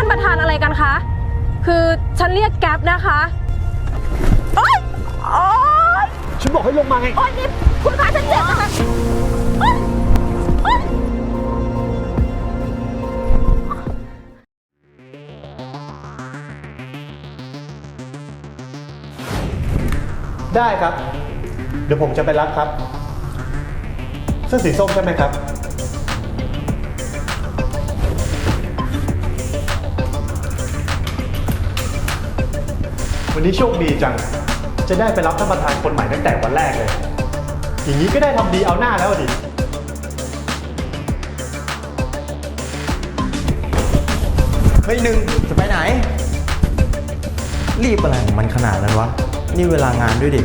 ท่านประธานอะไรกันคะ คือฉันเรียกแก๊ปนะคะโอ๊ยโอ๊ยฉันบอกให้ลงมาไง โอ๊ยนี่คุณคะฉันเจ็บนะคะโอ๊ยโอ๊ยได้ครับ เดี๋ยวผมจะไปรับครับ เสื้อสีส้มใช่ไหมครับ วันนี้โชคดีจัง จะได้ไปรับท่านประธานคนใหม่ตั้งแต่วันแรกเลย อย่างนี้ก็ได้ทำดีเอาหน้าแล้วดิเฮ้ยหนึ่งจะไปไหน รีบอะไรของมันขนาดนั้นวะ นี่เวลางานด้วยดิ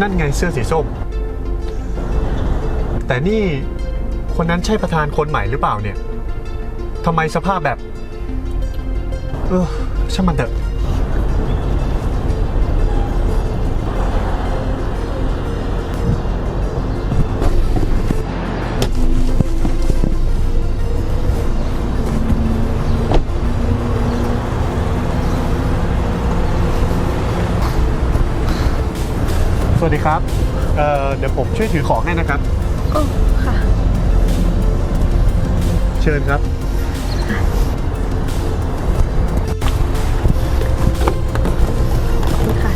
นั่นไงเสื้อสีส้ม แต่นี่คนนั้นใช่ประธานคนใหม่หรือเปล่าเนี่ยทำไมสภาพแบบ เออช่างมันเถอะ วัสดีครับ เอ่อ เดี๋ยวผมช่วยถือของให้นะครับ โอ้ค่ะ เชิญครับ นี่ค่ะ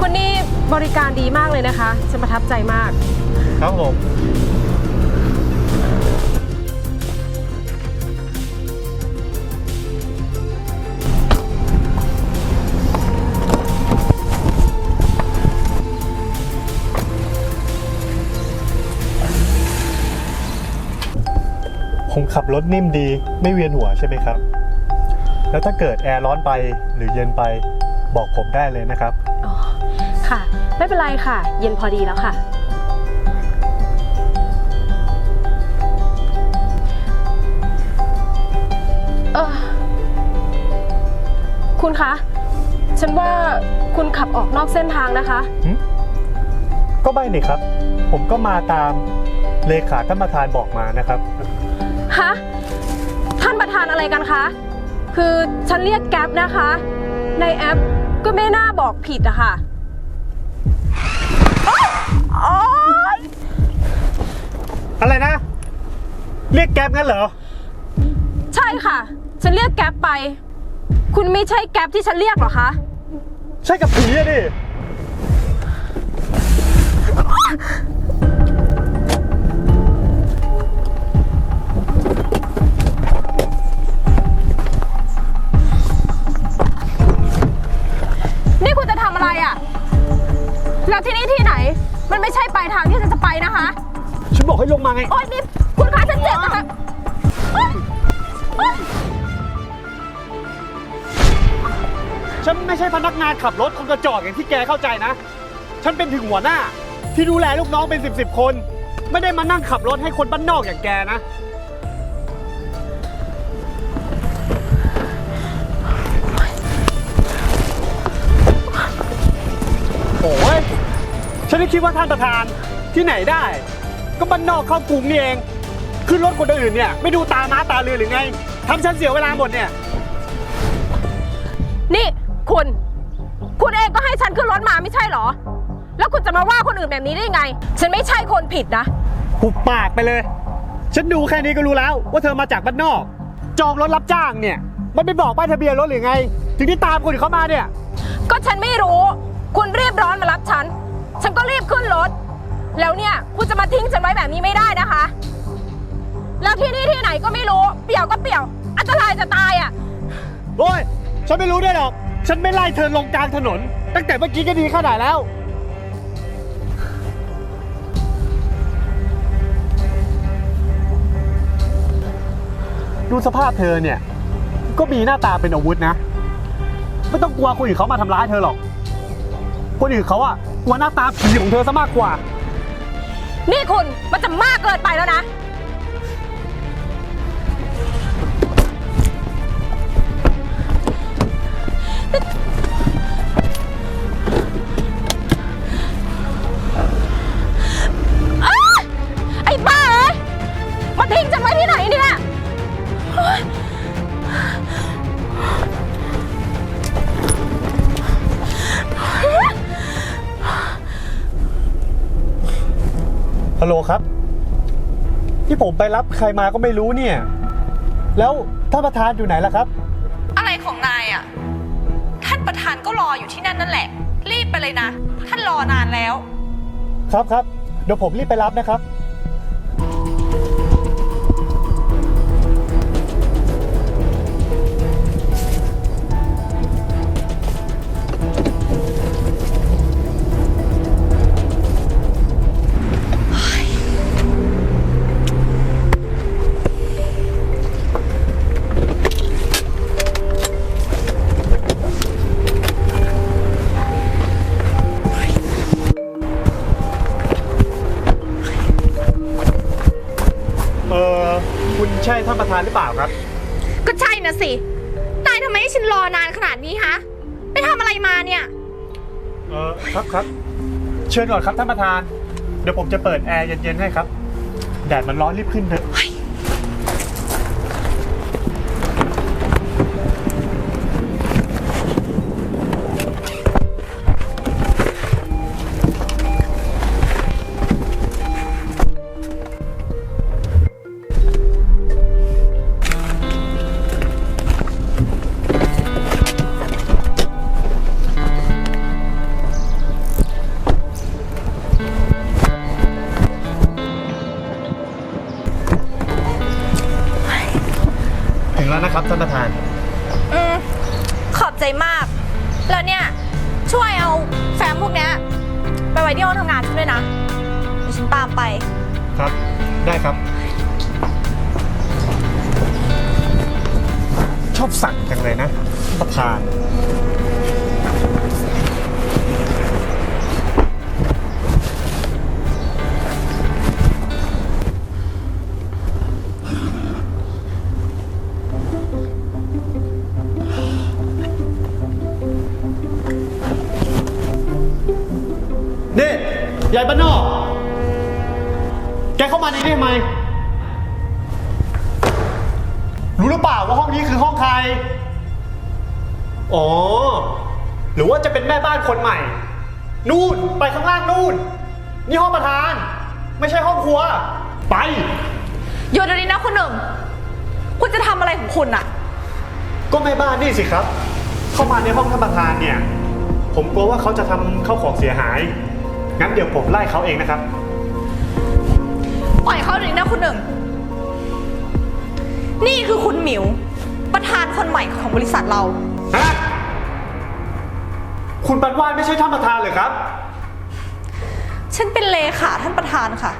คุณนี่บริการดีมากเลยนะคะ ฉันประทับใจมาก ครับผม ขับรถนิ่มดีไม่เวียนหัวใช่ไหมครับ แล้วถ้าเกิดแอร์ร้อนไปหรือเย็นไปบอกผมได้เลยนะครับ อ๋อ ค่ะ ไม่เป็นไรค่ะ เย็นพอดีแล้วค่ะ เออ คุณคะ ฉันว่าคุณขับออกนอกเส้นทางนะคะ ก็ไม่นี่ครับ ผมก็มาตามเลขาท่านประธานบอกมานะครับ ฮะ ท่านประธานอะไรกันคะ คือฉันเรียกแก๊ปนะคะ ในแอปก็ไม่น่าบอกผิดอะค่ะโอ๊ยโอ๊ยอะไรนะ เรียกแก๊ปงั้นเหรอ ใช่ค่ะ ฉันเรียกแก๊ปไป คุณไม่ใช่แก๊ปที่ฉันเรียกเหรอคะ ใช่กับผีอะดิ พนักงานขับรถคนกระจอกอย่างที่แกเข้าใจนะ ฉันเป็นถึงหัวหน้า ที่ดูแลลูกน้องเป็นสิบสิบคน ไม่ได้มานั่งขับรถให้คนบ้านนอกอย่างแกนะ โอ้ยฉันได้คิดว่าท่านประธานที่ไหนได้ ก็บ้านนอกเข้ากรุงนี่เอง ขึ้นรถคนอื่นเนี่ย ไม่ดูตาม้าตาเรือหรือไงทำฉันเสียเวลาหมดเนี่ย นี่คุณคุณเองก็ให้ฉัน ขึ้นรถมาไม่ใช่เหรอ แล้วคุณจะมาว่าคนอื่นแบบนี้ได้ยังไง ฉันไม่ใช่คนผิดนะ หุบปากไปเลย ฉันดูแค่นี้ก็รู้แล้วว่าเธอมาจากบ้านนอก จองรถรับจ้างเนี่ย มันไม่บอกป้ายทะเบียนรถหรือไง ถึงที่ตามคนอื่นเข้ามาเนี่ย ก็ฉันไม่รู้ คุณรีบร้อนมารับฉัน ฉันก็รีบขึ้นรถ แล้วเนี่ยคุณจะมาทิ้งฉันไว้แบบนี้ไม่ได้นะคะ แล้วที่นี่ที่ไหนก็ไม่รู้ เปี่ยวก็เปี่ยว อันตรายจะตายอะ โอ้ย ฉันไม่รู้ด้วยหรอก ฉันไม่ไล่เธอลงกลางถนน ตั้งแต่เมื่อกี้ก็ดีขนาดแล้ว ดูสภาพเธอเนี่ย ก็มีหน้าตาเป็นอาวุธนะ ไม่ต้องกลัวคนอื่นเขามาทำร้ายเธอหรอก คนอื่นเขาอะกลัวหน้าตาผีของเธอซะมากกว่า นี่คุณมันจะมากเกินไปแล้วนะ แต่ ทิ้งจะไว้ที่ไหนเนี่ยฮัลโหลครับ ที่ผมไปรับใครมาก็ไม่รู้เนี่ย แล้วท่านประธานอยู่ไหนล่ะครับ อะไรของนายอะ ท่านประธานก็รออยู่ที่นั่นนั่นแหละ รีบไปเลยนะ ท่านรอนานแล้ว ครับครับเดี๋ยวผมรีบไปรับนะครับ ใช่ท่านประธานหรือเปล่าครับ ก็ใช่นะสินายทำไมให้ฉันรอนานขนาดนี้ฮะ ไปทำอะไรมาเนี่ย เออครับครับ เชิญก่อนครับท่านประธาน เดี๋ยวผมจะเปิดแอร์เย็นๆให้ครับ แดดมันร้อนรีบขึ้นเถอะถึง แล้วนะครับท่านประธาน อืมขอบใจมาก แล้วเนี่ย ช่วยเอาแฟ้มพวกเนี้ยไปไว้ที่ห้องทำงานฉันด้วยนะเดี๋ยวฉันตามไป ครับ ได้ครับ ชอบสั่งจังเลยนะท่านประธานนี่ รู้หรือเปล่าว่าห้องนี้คือห้องใคร อ๋อ หรือว่าจะเป็นแม่บ้านคนใหม่ นู่นไปข้างล่างนู่น นี่ห้องประธาน ไม่ใช่ห้องครัว ไป หยุดเดี๋ยวนี้นะคุณหนึ่ง คุณจะทำอะไรของคุณอะก็แม่บ้านนี่สิครับ เข้ามาในห้องท่านประธานเนี่ย ผมกลัวว่าเขาจะทำเข้าวของเสียหาย งั้นเดี๋ยวผมไล่เขาเองนะครับ ปล่อยเขาเดี๋ยวนี้นะคุณหนึ่ง นี่คือคุณหมิว ประธานคนใหม่ของบริษัทเรา ฮะคุณปันวาดไม่ใช่ท่านประธานเลยครับ ฉันเป็นเลขาท่านประธานค่ะ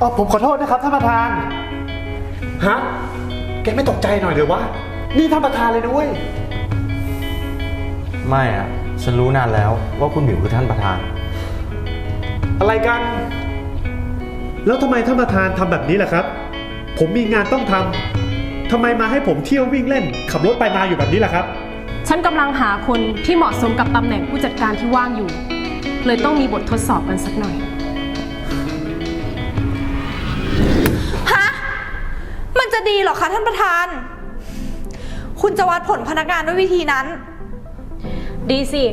อ๋อผมขอโทษนะครับท่านประธาน ฮะ แกไม่ตกใจหน่อยเลยวะ นี่ท่านประธานเลยด้วย ไม่อะฉันรู้นานแล้วว่าคุณหมิวคือท่านประธาน อะไรกัน แล้วทำไมท่านประธานทำแบบนี้ล่ะครับ ผมมีงานต้องทำทำไมมาให้ผมเที่ยววิ่งเล่น ขับรถไปมาอยู่แบบนี้ล่ะครับ ฉันกำลังหาคนที่เหมาะสมกับตำแหน่งผู้จัดการที่ว่างอยู่ เลยต้องมีบททดสอบกันสักหน่อย ฮะ มันจะดีเหรอคะท่านประธาน คุณจะวัดผลพนักงานด้วยวิธีนั้น ดีสิ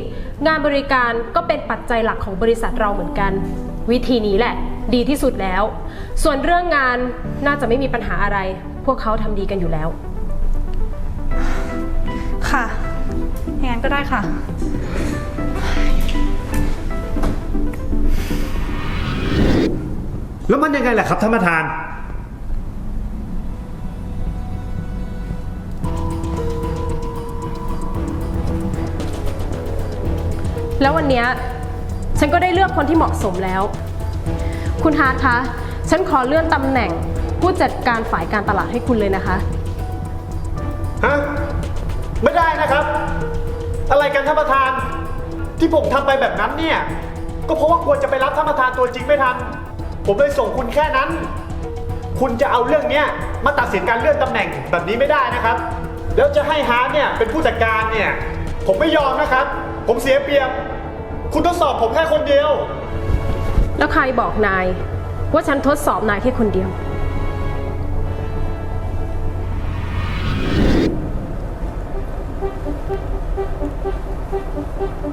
งานบริการก็เป็นปัจจัยหลักของบริษัทเราเหมือนกัน วิธีนี้แหละ ดีที่สุดแล้ว ส่วนเรื่องงานน่าจะไม่มีปัญหาอะไร พวกเขาทำดีกันอยู่แล้ว ค่ะอย่างนั้นก็ได้ค่ะ แล้วมันยังไงล่ะครับท่านประธาน แล้ววันเนี้ยฉันก็ได้เลือกคนที่เหมาะสมแล้ว คุณฮาร์ดคะ ฉันขอเลื่อนตำแหน่งผู้จัดการฝ่ายการตลาดให้คุณเลยนะคะ ฮะ ไม่ได้นะครับ อะไรกันท่านประธาน ที่ผมทำไปแบบนั้นเนี่ย ก็เพราะว่าควรจะไปรับท่านประธานตัวจริงไม่ทัน ผมเลยส่งคุณแค่นั้น คุณจะเอาเรื่องเนี้ยมาตัดสินการเลื่อนตำแหน่งแบบนี้ไม่ได้นะครับ แล้วจะให้ฮาร์ดเนี่ยเป็นผู้จัดการเนี่ย ผมไม่ยอมนะครับ ผมเสียเปรียบ คุณต้องสอบผมแค่คนเดียว แล้วใครบอกนาย ว่าฉันทดสอบนายแค่คนเดียว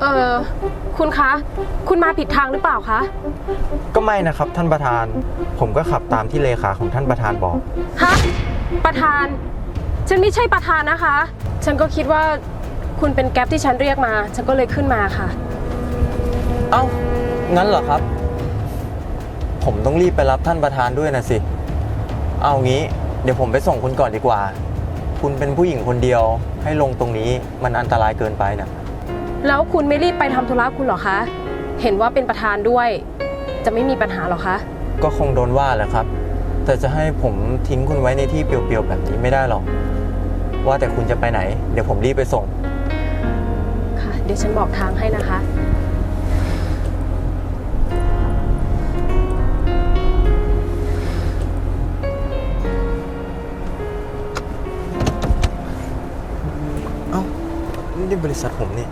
เออคุณคะ คุณมาผิดทางหรือเปล่าคะ ก็ไม่นะครับท่านประธาน ผมก็ขับตามที่เลขาของท่านประธานบอก ฮะ ประธาน ฉันไม่ใช่ประธานนะคะ ฉันก็คิดว่าคุณเป็นแก๊ปที่ฉันเรียกมา ฉันก็เลยขึ้นมาค่ะ เอ้า งั้นเหรอครับ ผมต้องรีบไปรับท่านประธานด้วยนะสิ เอางี้เดี๋ยวผมไปส่งคุณก่อนดีกว่า คุณเป็นผู้หญิงคนเดียวให้ลงตรงนี้มันอันตรายเกินไปนะแล้วคุณไม่รีบไปทำธุระคุณเหรอคะ เห็นว่าเป็นประธานด้วย จะไม่มีปัญหาหรอคะ ก็คงโดนว่าแหละครับ แต่จะให้ผมทิ้งคุณไว้ในที่เปลี่ยวๆแบบนี้ไม่ได้หรอก ว่าแต่คุณจะไปไหน เดี๋ยวผมรีบไปส่ง ค่ะ เดี๋ยวฉันบอกทางให้นะคะ นี่บริษัทผมนี่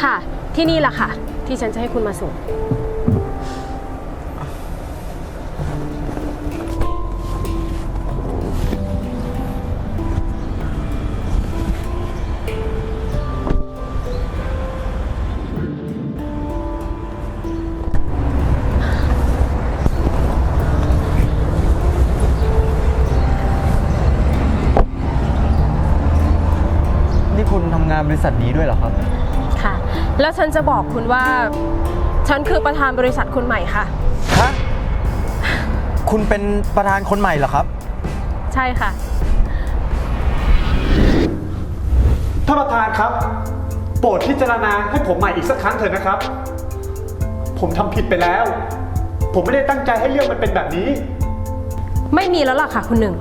ค่ะ ที่นี่แหละค่ะ ที่ฉันจะให้คุณมาส่ง คุณทำงานบริษัทนี้ด้วยเหรอครับ ค่ะ แล้วฉันจะบอกคุณว่า ฉันคือประธานบริษัทคนใหม่ค่ะ ฮะ คุณเป็นประธานคนใหม่เหรอครับ ใช่ค่ะ ท่านประธานครับ โปรดพิจารณาให้ผมใหม่อีกสักครั้งเถอะนะครับ ผมทำผิดไปแล้ว ผมไม่ได้ตั้งใจให้เรื่องมันเป็นแบบนี้ ไม่มีแล้วล่ะค่ะคุณหนึ่ง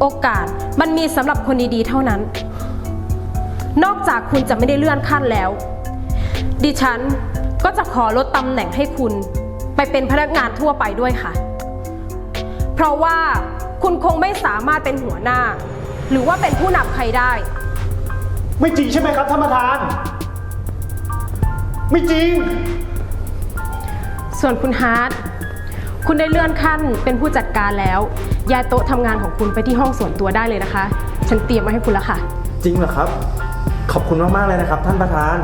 โอกาสมันมีสำหรับคนดีๆเท่านั้น นอกจากคุณจะไม่ได้เลื่อนขั้นแล้ว ดิฉันก็จะขอลดตำแหน่งให้คุณ ไปเป็นพนักงานทั่วไปด้วยค่ะ เพราะว่าคุณคงไม่สามารถเป็นหัวหน้า หรือว่าเป็นผู้นำใครได้ ไม่จริงใช่ไหมครับท่านประธาน ไม่จริง ส่วนคุณฮาร์ดคุณได้เลื่อนขั้นเป็นผู้จัดการแล้ว ย้ายโต๊ะทำงานของคุณไปที่ห้องส่วนตัวได้เลยนะคะ ฉันเตรียมมาให้คุณแล้วค่ะ จริงเหรอครับ ขอบคุณมากๆเลยนะครับท่านประธาน